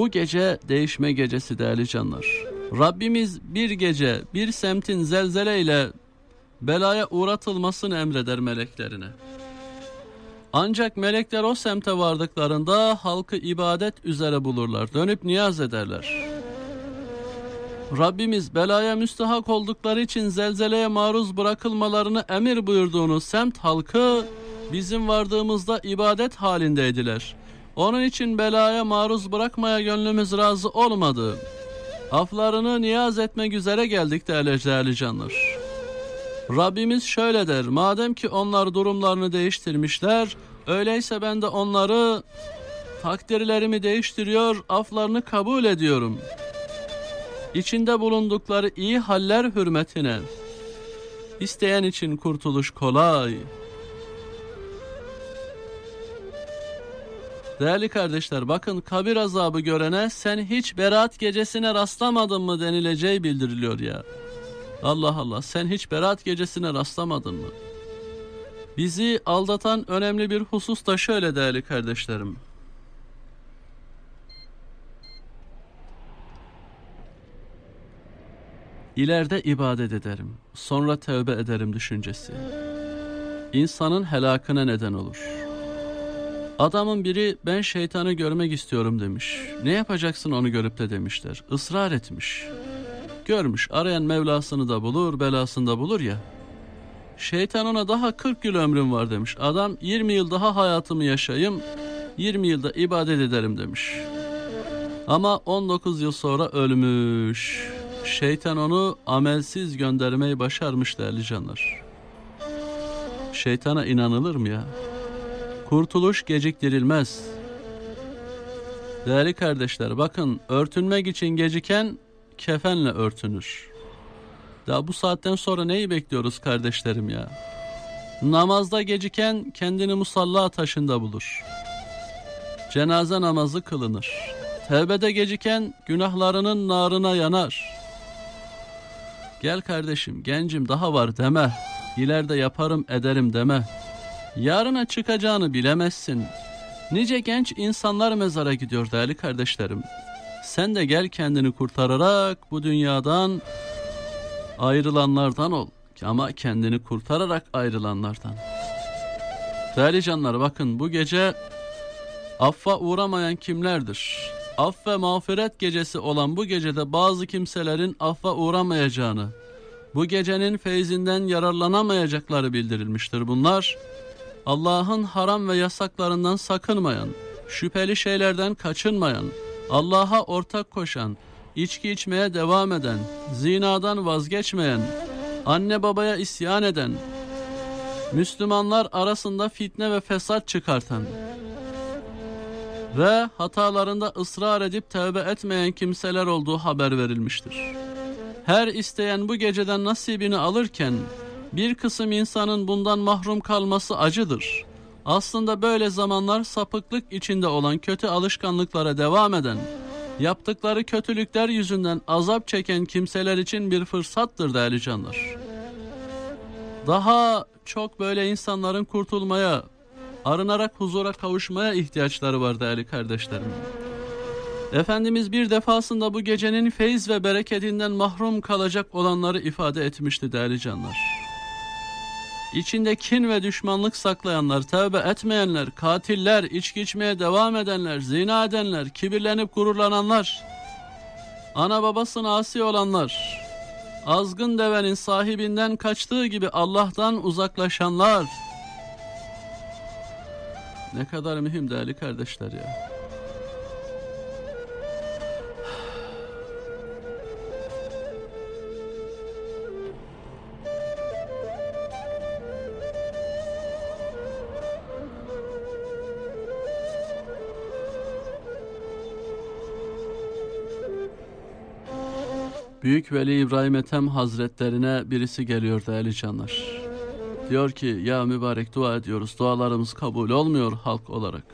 Bu gece değişme gecesi değerli canlar. Rabbimiz bir gece bir semtin zelzeleyle belaya uğratılmasını emreder meleklerine. Ancak melekler o semte vardıklarında halkı ibadet üzere bulurlar. Dönüp niyaz ederler. Rabbimiz belaya müstahak oldukları için zelzeleye maruz bırakılmalarını emir buyurduğunu semt halkı bizim vardığımızda ibadet halindeydiler. Onun için belaya maruz bırakmaya gönlümüz razı olmadı. Aflarını niyaz etmek üzere geldik değerli, değerli canlar. Rabbimiz şöyle der, madem ki onlar durumlarını değiştirmişler, öyleyse ben de onları takdirlerimi değiştiriyor, aflarını kabul ediyorum. İçinde bulundukları iyi haller hürmetine, isteyen için kurtuluş kolay. Değerli kardeşler bakın kabir azabı görene sen hiç berat gecesine rastlamadın mı denileceği bildiriliyor ya. Allah Allah sen hiç berat gecesine rastlamadın mı? Bizi aldatan önemli bir husus da şöyle değerli kardeşlerim. İleride ibadet ederim, sonra tövbe ederim düşüncesi. İnsanın helakına neden olur. Adamın biri ben şeytanı görmek istiyorum demiş. Ne yapacaksın onu görüp de demişler. Israr etmiş. Görmüş arayan Mevlasını da bulur belasını da bulur ya. Şeytan ona daha 40 yıl ömrüm var demiş. Adam 20 yıl daha hayatımı yaşayayım 20 yılda ibadet ederim demiş. Ama 19 yıl sonra ölmüş. Şeytan onu amelsiz göndermeyi başarmış değerli canlar. Şeytana inanılır mı ya? Kurtuluş geciktirilmez. Değerli kardeşler bakın örtünmek için geciken kefenle örtünür. Daha bu saatten sonra neyi bekliyoruz kardeşlerim ya? Namazda geciken kendini musalla taşında bulur. Cenaze namazı kılınır. Tevbede geciken günahlarının narına yanar. Gel kardeşim gencim daha var deme. İleride yaparım ederim deme. Yarına çıkacağını bilemezsin. Nice genç insanlar mezara gidiyor değerli kardeşlerim. Sen de gel kendini kurtararak bu dünyadan ayrılanlardan ol. Ama kendini kurtararak ayrılanlardan. Değerli canlar bakın bu gece affa uğramayan kimlerdir? Aff ve mağfiret gecesi olan bu gecede bazı kimselerin affa uğramayacağını, bu gecenin feyzinden yararlanamayacakları bildirilmiştir. Bunlar Allah'ın haram ve yasaklarından sakınmayan, şüpheli şeylerden kaçınmayan, Allah'a ortak koşan, içki içmeye devam eden, zinadan vazgeçmeyen, anne babaya isyan eden, Müslümanlar arasında fitne ve fesat çıkartan ve hatalarında ısrar edip tövbe etmeyen kimseler olduğu haber verilmiştir. Her isteyen bu geceden nasibini alırken bir kısım insanın bundan mahrum kalması acıdır. Aslında böyle zamanlar sapıklık içinde olan kötü alışkanlıklara devam eden, yaptıkları kötülükler yüzünden azap çeken kimseler için bir fırsattır değerli canlar. Daha çok böyle insanların kurtulmaya, arınarak huzura kavuşmaya ihtiyaçları var değerli kardeşlerim. Efendimiz bir defasında bu gecenin feyiz ve bereketinden mahrum kalacak olanları ifade etmişti değerli canlar. İçinde kin ve düşmanlık saklayanlar, tövbe etmeyenler, katiller, içki içmeye devam edenler, zina edenler, kibirlenip gururlananlar, ana babasına asi olanlar, azgın devenin sahibinden kaçtığı gibi Allah'tan uzaklaşanlar. Ne kadar mühim değerli kardeşler ya. Büyük Veli İbrahim Ethem Hazretlerine birisi geliyor değerli canlar. Diyor ki ya mübarek dua ediyoruz dualarımız kabul olmuyor halk olarak.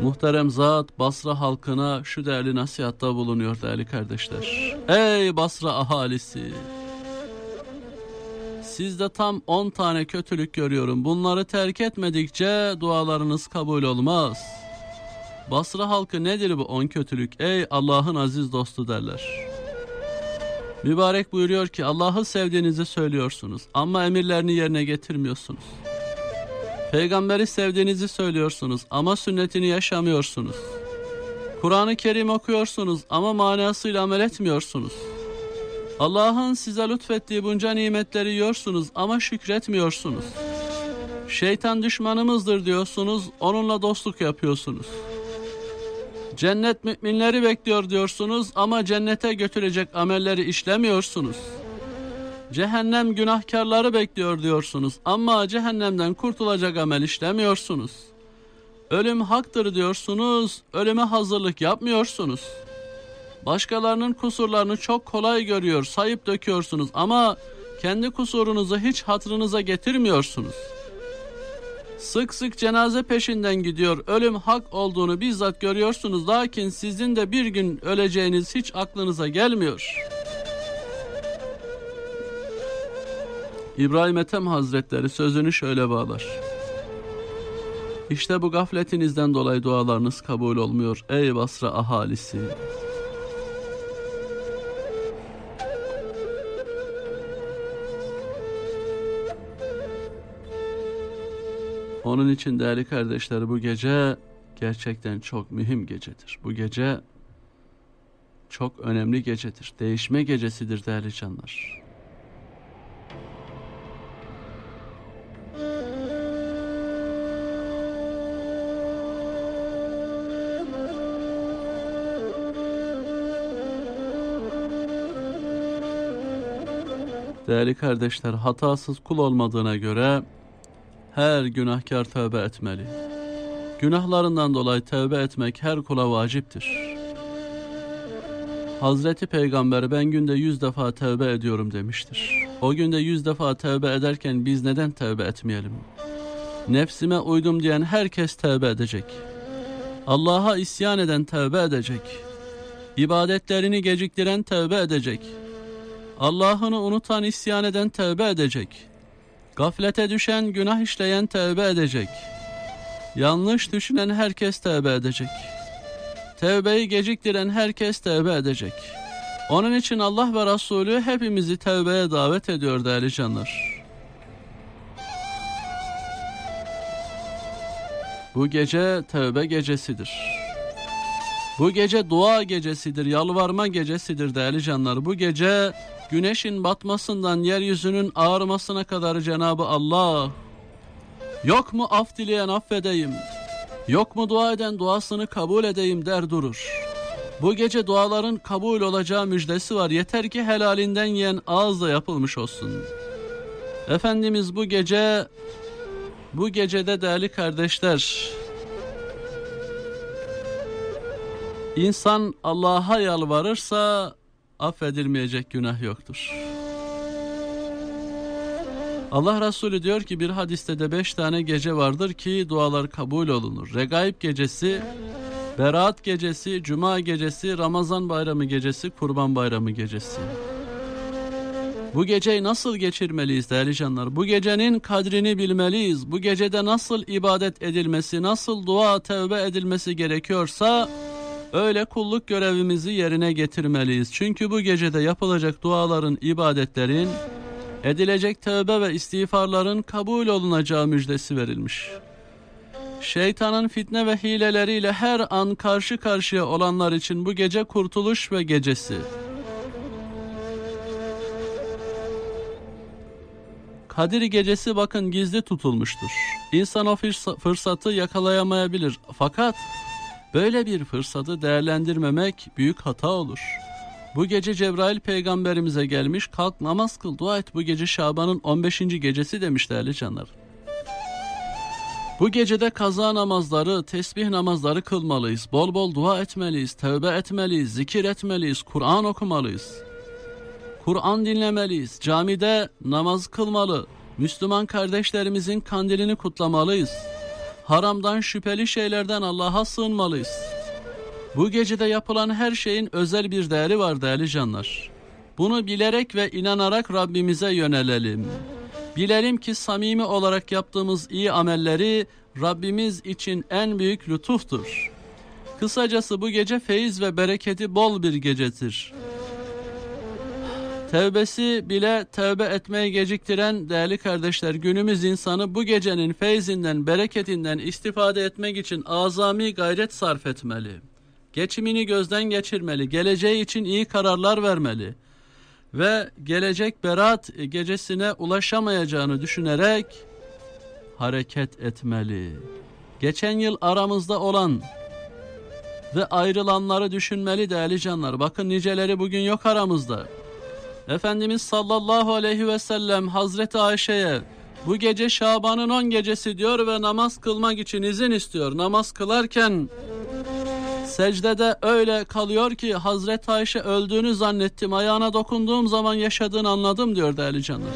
Muhterem zat Basra halkına şu değerli nasihatta bulunuyor değerli kardeşler. Ey Basra ahalisi! Sizde tam 10 tane kötülük görüyorum. Bunları terk etmedikçe dualarınız kabul olmaz. Basra halkı nedir bu on kötülük ey Allah'ın aziz dostu derler. Mübarek buyuruyor ki Allah'ı sevdiğinizi söylüyorsunuz ama emirlerini yerine getirmiyorsunuz. Peygamberi sevdiğinizi söylüyorsunuz ama sünnetini yaşamıyorsunuz. Kur'an-ı Kerim okuyorsunuz ama manasıyla amel etmiyorsunuz. Allah'ın size lütfettiği bunca nimetleri yiyorsunuz ama şükretmiyorsunuz. Şeytan düşmanımızdır diyorsunuz, onunla dostluk yapıyorsunuz. Cennet müminleri bekliyor diyorsunuz ama cennete götürecek amelleri işlemiyorsunuz. Cehennem günahkarları bekliyor diyorsunuz ama cehennemden kurtulacak amel işlemiyorsunuz. Ölüm haktır diyorsunuz, ölüme hazırlık yapmıyorsunuz. Başkalarının kusurlarını çok kolay görüyor, sayıp döküyorsunuz ama kendi kusurunuzu hiç hatırınıza getirmiyorsunuz.'' Sık sık cenaze peşinden gidiyor. Ölüm hak olduğunu bizzat görüyorsunuz. Lakin sizin de bir gün öleceğiniz hiç aklınıza gelmiyor. İbrahim Ethem Hazretleri sözünü şöyle bağlar. İşte bu gafletinizden dolayı dualarınız kabul olmuyor ey Basra ahalisi. Onun için değerli kardeşler bu gece gerçekten çok mühim gecedir. Bu gece çok önemli gecedir. Değişme gecesidir değerli canlar. Değerli kardeşler hatasız kul olmadığına göre her günahkar tövbe etmeli. Günahlarından dolayı tövbe etmek her kula vaciptir. Hazreti Peygamber ben günde yüz defa tövbe ediyorum demiştir. O günde yüz defa tövbe ederken biz neden tövbe etmeyelim? Nefsime uydum diyen herkes tövbe edecek. Allah'a isyan eden tövbe edecek. İbadetlerini geciktiren tövbe edecek. Allah'ını unutan isyan eden tövbe edecek. Gaflete düşen, günah işleyen tevbe edecek. Yanlış düşünen herkes tevbe edecek. Tevbeyi geciktiren herkes tevbe edecek. Onun için Allah ve Resulü hepimizi tevbeye davet ediyor değerli canlar. Bu gece tevbe gecesidir. Bu gece dua gecesidir, yalvarma gecesidir değerli canlar. Bu gece güneşin batmasından yeryüzünün ağarmasına kadar Cenabı Allah yok mu af dileyen affedeyim yok mu dua eden duasını kabul edeyim der durur. Bu gece duaların kabul olacağı müjdesi var. Yeter ki helalinden yiyen ağızla yapılmış olsun. Efendimiz bu gece bu gecede değerli kardeşler insan Allah'a yalvarırsa affedilmeyecek günah yoktur. Allah Resulü diyor ki bir hadiste de beş tane gece vardır ki dualar kabul olunur. Regaib gecesi, Berat gecesi, Cuma gecesi, Ramazan bayramı gecesi, Kurban bayramı gecesi. Bu geceyi nasıl geçirmeliyiz değerli canlar? Bu gecenin kadrini bilmeliyiz. Bu gecede nasıl ibadet edilmesi, nasıl dua, tevbe edilmesi gerekiyorsa Öyle kulluk görevimizi yerine getirmeliyiz. Çünkü bu gecede yapılacak duaların, ibadetlerin, edilecek tövbe ve istiğfarların kabul olunacağı müjdesi verilmiş. Şeytanın fitne ve hileleriyle her an karşı karşıya olanlar için bu gece kurtuluş ve gecesi. Kadir gecesi bakın gizli tutulmuştur. İnsan o fırsatı yakalayamayabilir. Fakat Böyle bir fırsatı değerlendirmemek büyük hata olur. Bu gece Cebrail peygamberimize gelmiş kalk namaz kıl dua et bu gece Şaban'ın 15. gecesi demiş değerli canlar. Bu gecede kaza namazları, tesbih namazları kılmalıyız. Bol bol dua etmeliyiz, tövbe etmeliyiz, zikir etmeliyiz, Kur'an okumalıyız. Kur'an dinlemeliyiz, camide namaz kılmalı, Müslüman kardeşlerimizin kandilini kutlamalıyız.'' Haramdan şüpheli şeylerden Allah'a sığınmalıyız. Bu gecede yapılan her şeyin özel bir değeri var değerli canlar. Bunu bilerek ve inanarak Rabbimize yönelelim. Bilelim ki samimi olarak yaptığımız iyi amelleri Rabbimiz için en büyük lütuftur. Kısacası bu gece feyiz ve bereketi bol bir gecedir. Tevbesi bile tevbe etmeye geciktiren değerli kardeşler günümüz insanı bu gecenin feyzinden, bereketinden istifade etmek için azami gayret sarf etmeli. Geçimini gözden geçirmeli, geleceği için iyi kararlar vermeli ve gelecek berat gecesine ulaşamayacağını düşünerek hareket etmeli. Geçen yıl aramızda olan ve ayrılanları düşünmeli değerli canlar. Bakın niceleri bugün yok aramızda. Efendimiz sallallahu aleyhi ve sellem Hazreti Ayşe'ye bu gece Şaban'ın 10 gecesi diyor ve namaz kılmak için izin istiyor. Namaz kılarken secdede öyle kalıyor ki Hazreti Ayşe öldüğünü zannettim. Ayağına dokunduğum zaman yaşadığını anladım diyor değerli canlar.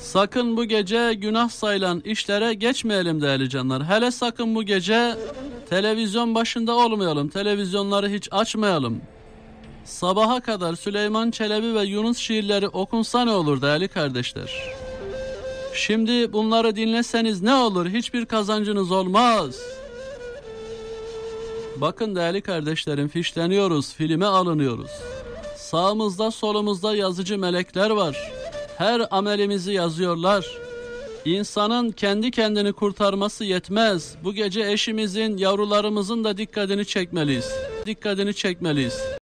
Sakın bu gece günah sayılan işlere geçmeyelim değerli canlar. Hele sakın bu gece televizyon başında olmayalım. Televizyonları hiç açmayalım. Sabaha kadar Süleyman Çelebi ve Yunus şiirleri okunsa ne olur değerli kardeşler? Şimdi bunları dinleseniz ne olur? Hiçbir kazancınız olmaz. Bakın değerli kardeşlerim fişleniyoruz, filme alınıyoruz. Sağımızda solumuzda yazıcı melekler var. Her amelimizi yazıyorlar. İnsanın kendi kendini kurtarması yetmez. Bu gece eşimizin, yavrularımızın da dikkatini çekmeliyiz. Dikkatini çekmeliyiz.